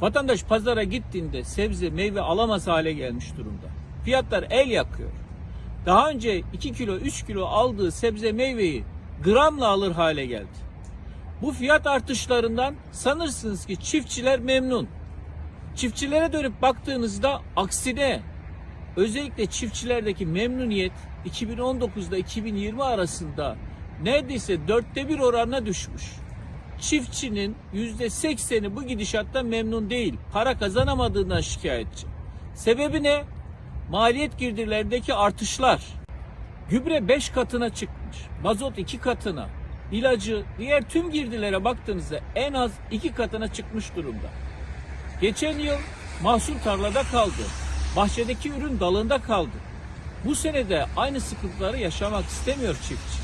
Vatandaş pazara gittiğinde sebze, meyve alamaz hale gelmiş durumda. Fiyatlar el yakıyor. Daha önce 2 kilo, 3 kilo aldığı sebze meyveyi gramla alır hale geldi. Bu fiyat artışlarından sanırsınız ki çiftçiler memnun. Çiftçilere dönüp baktığınızda aksine özellikle çiftçilerdeki memnuniyet 2019'da 2020 arasında neredeyse dörtte bir oranına düşmüş. Çiftçinin yüzde sekseni bu gidişattan memnun değil. Para kazanamadığından şikayetçi. Sebebi ne? Maliyet girdilerindeki artışlar. Gübre 5 katına çıkmış. Mazot 2 katına. ilacı diğer tüm girdilere baktığınızda en az 2 katına çıkmış durumda. Geçen yıl mahsul tarlada kaldı. Bahçedeki ürün dalında kaldı. Bu sene de aynı sıkıntıları yaşamak istemiyor çiftçi.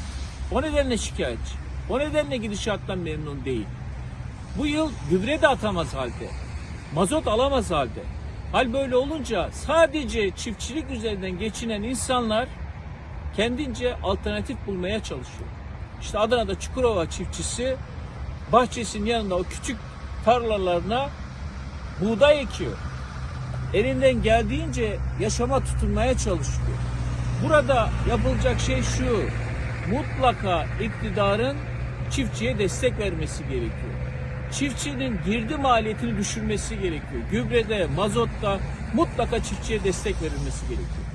O nedenle şikayetçi. O nedenle gidişattan memnun değil. Bu yıl gübre de atamaz halde. Mazot alamaz halde. Hal böyle olunca sadece çiftçilik üzerinden geçinen insanlar kendince alternatif bulmaya çalışıyor. İşte Adana'da Çukurova çiftçisi bahçesinin yanında o küçük tarlalarına buğday ekiyor. Elinden geldiğince yaşama tutunmaya çalışıyor. Burada yapılacak şey şu. Mutlaka iktidarın çiftçiye destek vermesi gerekiyor. Çiftçinin girdi maliyetini düşürmesi gerekiyor. Gübrede, mazotta mutlaka çiftçiye destek verilmesi gerekiyor.